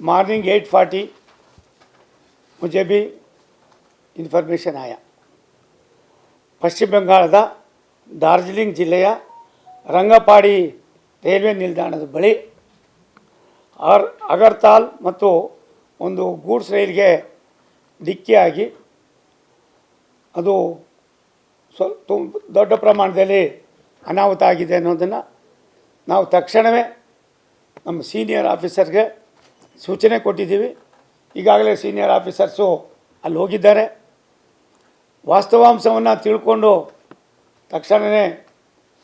Morning eight forty मुझे भी information ಆಯ ಪಶ್ಚಿಮ ಬಂಗಾಳದ ಡಾರ್ಜಿಲಿಂಗ್ ಜಿಲ್ಲೆಯ ರಂಗಪಾಡಿ ರೈಲ್ವೆ ನಿಲ್ದಾಣದ ಬಳಿ ಆರ್ ಅಗರ್ತಾಲ್ ಮತ್ತು ಒಂದು ಗೂಡ್ಸ್ ರೈಲ್ಗೆ ಡಿಕ್ಕಿಯಾಗಿ ಅದು ಸ್ವಲ್ಪ ತುಂಬ ದೊಡ್ಡ ಪ್ರಮಾಣದಲ್ಲಿ ಅನಾಹುತ ಆಗಿದೆ ಅನ್ನೋದನ್ನು ನಾವು ತಕ್ಷಣವೇ ನಮ್ಮ ಸೀನಿಯರ್ ಆಫೀಸರ್ಗೆ ಸೂಚನೆ ಕೊಟ್ಟಿದ್ದೀವಿ. ಈಗಾಗಲೇ ಸೀನಿಯರ್ ಆಫೀಸರ್ಸು ಅಲ್ಲಿ ಹೋಗಿದ್ದಾರೆ. ವಾಸ್ತವಾಂಶವನ್ನು ತಿಳ್ಕೊಂಡು ತಕ್ಷಣವೇ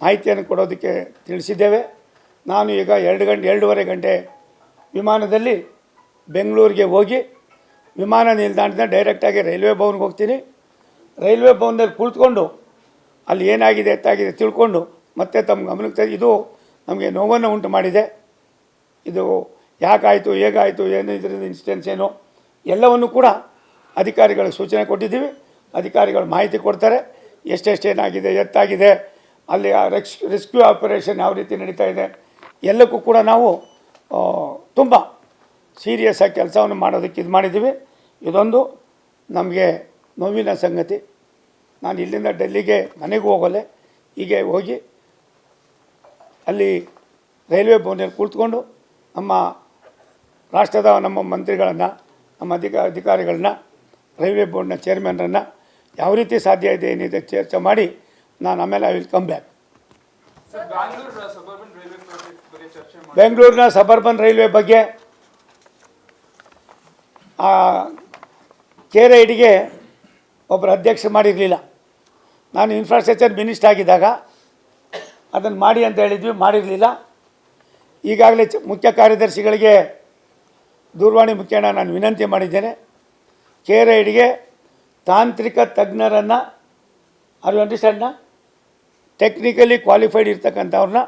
ಮಾಹಿತಿಯನ್ನು ಕೊಡೋದಕ್ಕೆ ತಿಳಿಸಿದ್ದೇವೆ. ನಾನು ಈಗ ಎರಡು ಗಂಟೆ, ಎರಡೂವರೆ ಗಂಟೆ ವಿಮಾನದಲ್ಲಿ ಬೆಂಗಳೂರಿಗೆ ಹೋಗಿ ವಿಮಾನ ನಿಲ್ದಾಣದಿಂದ ಡೈರೆಕ್ಟಾಗಿ ರೈಲ್ವೆ ಭವನ್ಗೆ ಹೋಗ್ತೀನಿ. ರೈಲ್ವೆ ಭವನದಲ್ಲಿ ಕುಳಿತುಕೊಂಡು ಅಲ್ಲಿ ಏನಾಗಿದೆ, ಎತ್ತಾಗಿದೆ ತಿಳ್ಕೊಂಡು ಮತ್ತೆ ತಮ್ಮ ಗಮನಕ್ಕೆ ಇದು ನಮಗೆ ನೋವನ್ನು ಉಂಟು ಮಾಡಿದೆ. ಇದು ಯಾಕಾಯಿತು, ಹೇಗಾಯಿತು, ಏನು ಇದರಿಂದ ಇನ್ಸಿಡೆನ್ಸ್ ಏನು, ಎಲ್ಲವನ್ನು ಕೂಡ ಅಧಿಕಾರಿಗಳಿಗೆ ಸೂಚನೆ ಕೊಟ್ಟಿದ್ದೀವಿ. ಅಧಿಕಾರಿಗಳು ಮಾಹಿತಿ ಕೊಡ್ತಾರೆ. ಎಷ್ಟೆಷ್ಟೇನಾಗಿದೆ ಎತ್ತಾಗಿದೆ, ಅಲ್ಲಿ ರೆಕ್ಸ್, ರೆಸ್ಕ್ಯೂ ಆಪರೇಷನ್ ಯಾವ ರೀತಿ ನಡೀತಾ ಇದೆ, ಎಲ್ಲಕ್ಕೂ ಕೂಡ ನಾವು ತುಂಬ ಸೀರಿಯಸ್ ಆಗಿ ಕೆಲಸವನ್ನು ಮಾಡೋದಕ್ಕೆ ಇದು ಮಾಡಿದ್ದೀವಿ. ಇದೊಂದು ನಮಗೆ ನೋವಿನ ಸಂಗತಿ. ನಾನು ಇಲ್ಲಿಂದ ಡೆಲ್ಲಿಗೆ ಮನೆಗೆ ಹೋಗಲೆ, ಹೀಗೆ ಹೋಗಿ ಅಲ್ಲಿ ರೈಲ್ವೆ ಭವನಲ್ಲಿ ಕುಳಿತುಕೊಂಡು ನಮ್ಮ ರಾಷ್ಟ್ರದ ನಮ್ಮ ಮಂತ್ರಿಗಳನ್ನು ನಮ್ಮ ಅಧಿಕ ಅಧಿಕಾರಿಗಳನ್ನ ರೈಲ್ವೆ ಬೋರ್ಡ್ನ ಚೇರ್ಮನ್ರನ್ನು ಯಾವ ರೀತಿ ಸಾಧ್ಯ ಇದೆ ಏನಿದೆ ಚರ್ಚೆ ಮಾಡಿ ನಾನು ಆಮೇಲೆ ಐ ವಿಲ್ ಕಮ್ ಬ್ಯಾಕ್ ಬೆಂಗಳೂರಿನ ಸಬರ್ಬನ್ ರೈಲ್ವೆ ಬಗ್ಗೆ ಕೆ ರೈಡಿಗೆ ಒಬ್ಬರು ಅಧ್ಯಕ್ಷ ಮಾಡಿರಲಿಲ್ಲ. ನಾನು ಇನ್ಫ್ರಾಸ್ಟ್ರಕ್ಚರ್ ಮಿನಿಸ್ಟರ್ ಆಗಿದ್ದಾಗ ಅದನ್ನು ಮಾಡಿ ಅಂತ ಹೇಳಿದ್ವಿ ಮಾಡಿರಲಿಲ್ಲ. ಈಗಾಗಲೇ ಮುಖ್ಯ ಕಾರ್ಯದರ್ಶಿಗಳಿಗೆ ದೂರವಾಣಿ ಮುಖೇನ ನಾನು ವಿನಂತಿ ಮಾಡಿದ್ದೇನೆ. ಕೆ ಐಡಿಗೆ ತಾಂತ್ರಿಕ ತಜ್ಞರನ್ನು, ಅದು ಅಂಡರ್ಸ್ಟ್ಯಾಂಡ್ನ ಟೆಕ್ನಿಕಲಿ ಕ್ವಾಲಿಫೈಡ್ ಇರ್ತಕ್ಕಂಥವ್ರನ್ನ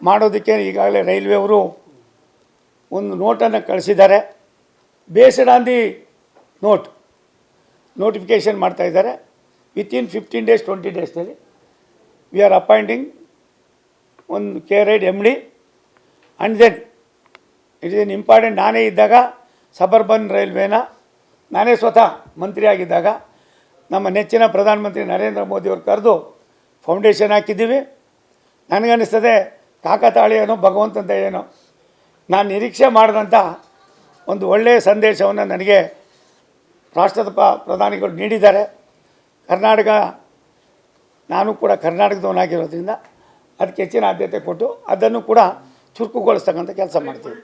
ಮಾಡೋದಕ್ಕೆ ಈಗಾಗಲೇ ರೈಲ್ವೆ ಅವರು ಒಂದು ನೋಟನ್ನು ಕಳಿಸಿದ್ದಾರೆ. Based on the note notification ಮಾಡ್ತಾಯಿದ್ದಾರೆ ವಿತಿನ್ ಫಿಫ್ಟೀನ್ ಡೇಸ್ ಟ್ವೆಂಟಿ ಡೇಸ್ನಲ್ಲಿ ವಿ ಆರ್ ಅಪಾಯಿಂಟಿಂಗ್ ಒಂದು K ride M D and then it is an important ನಾನೇ ಇದ್ದಾಗ ಸಬರ್ಬನ್ ರೈಲ್ವೇನ, ನಾನೇ ಸ್ವತಃ ಮಂತ್ರಿ ಆಗಿದ್ದಾಗ ನಮ್ಮ ನೆಚ್ಚಿನ ಪ್ರಧಾನಮಂತ್ರಿ ನರೇಂದ್ರ ಮೋದಿಯವ್ರು ಕರೆದು ಫೌಂಡೇಶನ್ ಹಾಕಿದ್ದೀವಿ. ನನಗನ್ನಿಸ್ತದೆ ಕಾಕತಾಳಿ ಏನೋ ಭಗವಂತಂತ ಏನೋ. ನಾನು ನಿರೀಕ್ಷೆ ಮಾಡಿದಂಥ ಒಂದು ಒಳ್ಳೆಯ ಸಂದೇಶವನ್ನು ನನಗೆ ರಾಷ್ಟ್ರದ ಪ್ರಧಾನಿಗಳು ನೀಡಿದ್ದಾರೆ. ಕರ್ನಾಟಕ, ನಾನು ಕೂಡ ಕರ್ನಾಟಕದವನಾಗಿರೋದ್ರಿಂದ ಅದಕ್ಕೆ ಹೆಚ್ಚಿನ ಆದ್ಯತೆ ಕೊಟ್ಟು ಅದನ್ನು ಕೂಡ ಚುರುಕುಗೊಳಿಸ್ತಕ್ಕಂಥ ಕೆಲಸ ಮಾಡ್ತೀವಿ.